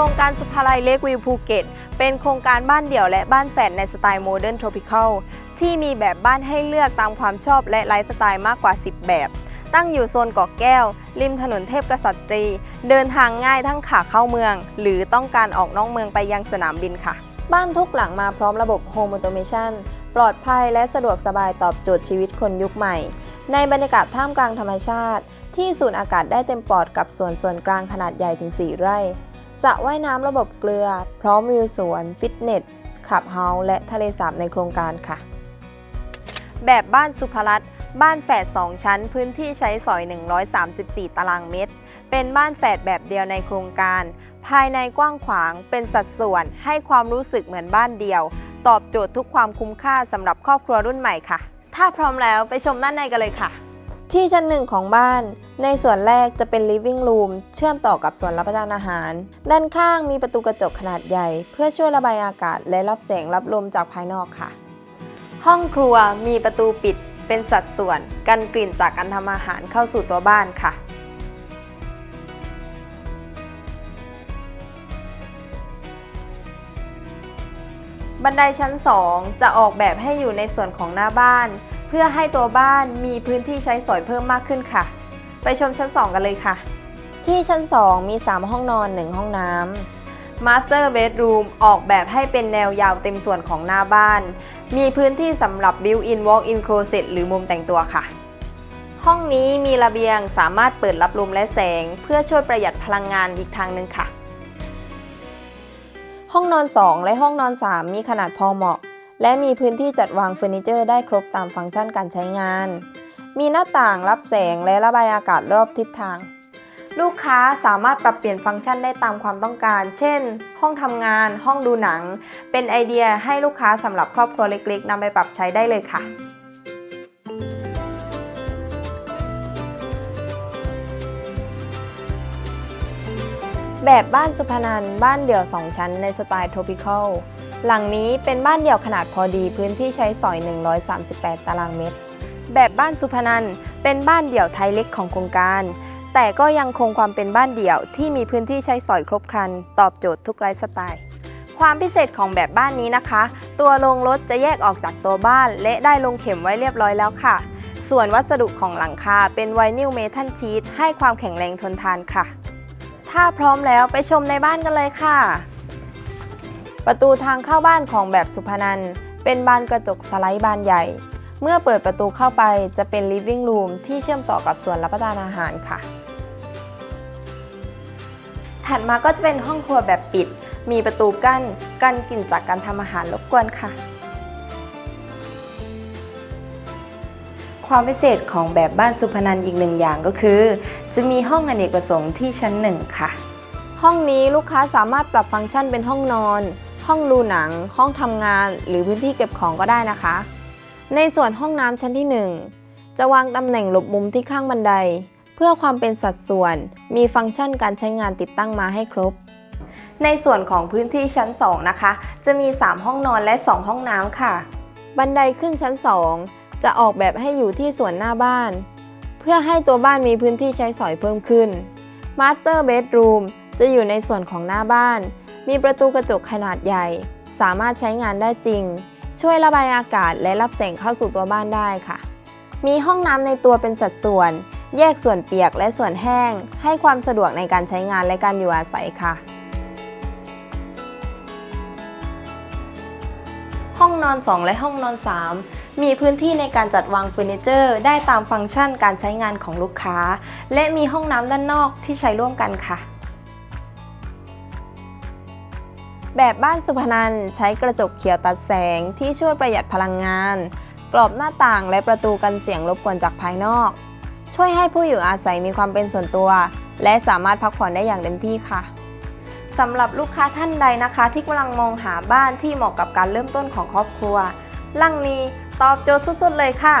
ครงการสุภาลัยเลกวิวภูเก็ต เป็นโครงการบ้านเดี่ยวและบ้านแฝดในสไตล์โมเดิร์นทรอปิคอลที่มีแบบบ้านให้เลือกตามความชอบและไลฟ์สไตล์มากกว่า 10 แบบ ตั้งอยู่โซนเกาะแก้ว ริมถนนเทพกษัตรี เดินทางง่ายทั้งขาเข้าเมือง หรือต้องการออกนอกเมืองไปยังสนามบินค่ะ บ้านทุกหลังมาพร้อมระบบโฮมอ t o เมชันปลอดภัยและสะดวกสบายตอบโจทย์ชีวิตคนยุคใหม่ ในบรรยากาศท่ามกลางธรรมชาติ ที่สูดอากาศได้เต็มปอดกับสวนส่วนกลางขนาดใหญ่ถึง 4 ไร่ ระว่ายน้ำระบบเกลือ พร้อมวิวสวน ฟิตเนสคลับเฮาส์และทะเลสาบในโครงการค่ะ แบบบ้านสุภรัตน์บ้านแฝด2 ชั้น พื้นที่ใช้สอย 134 ตารางเมตร เป็นบ้านแฝดแบบเดียวในโครงการ ภายในกว้างขวางเป็นสัดส่วนให้ความรู้สึกเหมือนบ้านเดียว ตอบโจทย์ทุกความคุ้มค่าสำหรับครอบครัวรุ่นใหม่ค่ะ ถ้าพร้อมแล้วไปชมด้านในกันเลยค่ะ ที่ชั้นหนึ่งของบ้าน ในส่วนแรกจะเป็น living room เชื่อมต่อกับส่วนรับประทานอาหาร ด้านข้างมีประตูกระจกขนาดใหญ่ เพื่อช่วยระบายอากาศและรับแสงรับลมจากภายนอกค่ะ ห้องครัวมีประตูปิดเป็นสัดส่วนกันกลิ่นจากการทำอาหารเข้าสู่ตัวบ้านค่ะ บันไดชั้น 2 จะออกแบบให้อยู่ในส่วนของหน้าบ้าน เพื่อให้ตัวบ้านมีพื้นที่ใช้สอยเพิ่มมากขึ้นค่ะ ไปชมชั้น 2 กันเลยค่ะ ที่ชั้น 2 มี 3 ห้องนอน 1 ห้องน้ำ Master Bedroom ออกแบบให้เป็นแนวยาวเต็มส่วนของหน้าบ้าน มีพื้นที่สำหรับ Built-in Walk-in Closet หรือมุมแต่งตัวค่ะ ห้องนี้มีระเบียงสามารถเปิดรับลมและแสง เพื่อช่วยประหยัดพลังงานอีกทางหนึ่งค่ะ ห้องนอน 2 และห้องนอน 3 มีขนาดพอเหมาะ และมีพื้นที่จัดวางเฟอร์นิเจอร์ได้ครบตามฟังก์ชันการใช้งาน มีหน้าต่างรับแสงและระบายอากาศรอบทิศทาง ลูกค้าสามารถปรับเปลี่ยนฟังก์ชันได้ตามความต้องการ เช่น ห้องทำงาน ห้องดูหนัง เป็นไอเดียให้ลูกค้าสำหรับครอบครัวเล็กๆนำไปปรับใช้ได้เลยค่ะแบบบ้านสุพนันบ้านเดี่ยว 2 ชั้นในสไตล์ tropical หลังนี้เป็นบ้านเดี่ยวขนาดพอดีพื้นที่ใช้สอย 138 ตารางเมตร แบบบ้านสุพนันเป็นบ้านเดี่ยวไทยเล็กของโครงการ แต่ก็ยังคงความเป็นบ้านเดี่ยวที่มีพื้นที่ใช้สอยครบครัน ตอบโจทย์ทุกไลฟ์สไตล์ ความพิเศษของแบบบ้านนี้นะคะ ตัวโรงรถจะแยกออกจากตัวบ้าน และได้ลงเข็มไว้เรียบร้อยแล้วค่ะ ส่วนวัสดุของหลังคาเป็นไวนิลเมทัลชีตให้ความแข็งแรงทนทานค่ะ ถ้าพร้อมแล้วไปชมในบ้านกันเลยค่ะ ประตูทางเข้าบ้านของแบบสุพนันเป็นบานกระจกสไลด์บานใหญ่ เมื่อเปิดประตูเข้าไปจะเป็น living room ที่เชื่อมต่อกับส่วนรับประทานอาหารค่ะ ถัดมาก็จะเป็นห้องครัวแบบปิด มีประตูกั้นกันกลิ่นจากการทำอาหารรบกวนค่ะ ความพิเศษของแบบบ้านสุพนันอีกหนึ่งอย่างก็คือ จะมีห้องอเนกประสงค์ที่ชั้นหนึ่งค่ะห้องนี้ลูกค้าสามารถปรับฟังก์ชันเป็นห้องนอน ห้องดูหนัง ห้องทำงาน หรือพื้นที่เก็บของก็ได้นะคะ ในส่วนห้องน้ำชั้นที่ 1 จะวางตำแหน่งหลบมุมที่ข้างบันได เพื่อความเป็นสัดส่วน มีฟังก์ชันการใช้งานติดตั้งมาให้ครบ ในส่วนของพื้นที่ชั้น 2 นะคะ จะมี 3 ห้องนอนและ 2 ห้องน้ำค่ะ บันไดขึ้นชั้น 2 จะออกแบบให้อยู่ที่ส่วนหน้าบ้าน เพื่อให้ตัวบ้านมีพื้นที่ใช้สอยเพิ่มขึ้น Master Bedroom จะอยู่ในส่วนของหน้าบ้าน มีประตูกระจกขนาดใหญ่ สามารถใช้งานได้จริง ช่วยระบายอากาศและรับแสงเข้าสู่ตัวบ้านได้ค่ะ มีห้องน้ำในตัวเป็นสัดส่วน แยกส่วนเปียกและส่วนแห้ง ให้ความสะดวกในการใช้งานและการอยู่อาศัยค่ะ ห้องนอน 2 และห้องนอน 3 มีพื้นที่ในการจัดวางเฟอร์นิเจอร์ ได้ตามฟังก์ชันการใช้งานของลูกค้า และมีห้องน้ำด้านนอกที่ใช้ร่วมกันค่ะ แบบบ้านสุพนันใช้กระจกเขียวตัดแสงที่ช่วยประหยัดพลังงาน กรอบหน้าต่างและประตูกันเสียงรบกวนจากภายนอก ช่วยให้ผู้อยู่อาศัยมีความเป็นส่วนตัว และสามารถพักผ่อนได้อย่างเต็มที่ค่ะสำหรับลูกค้าท่านใดนะคะ ที่กำลังมองหาบ้านที่เหมาะกับการเริ่มต้นของครอบครัวลังนี้ตอบโจทย์สุดๆเลยค่ะ